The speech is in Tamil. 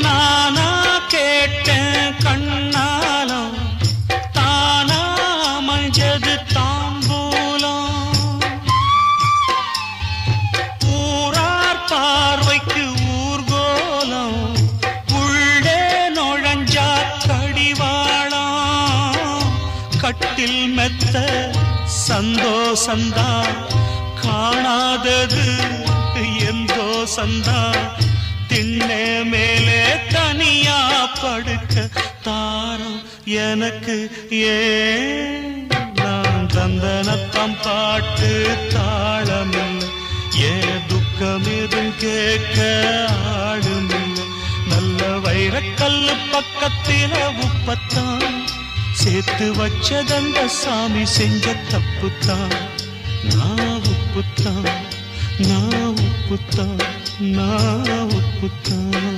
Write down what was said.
நானா கேட்டேன் கண்ணாலம் தானா மஞ்சது தாம்பூலம். ஊரார் பார்வைக்கு ஊர்கோலம் உள்ளே நுழைஞ்சா கடிவாளம். கட்டில் மெத்த சந்தோஷந்தா காணாதது எந்தோ சந்தா திண்ணே மேலே தனியா படுக்க தாரம் எனக்கு ஏன் நான் சந்தனத்தம் பாட்டு தாளமில்லை. ஏன் துக்கம் எதுவும் கேட்க ஆளுமில்லை. நல்ல வைரக்கல்லு பக்கத்தில உப்பத்தான். சேர்த்து வச்சதந்த சாமி செஞ்ச தப்புத்தான். நான் உப்புத்தான். நான் உப்புத்தான் நான் உப்புத்தான்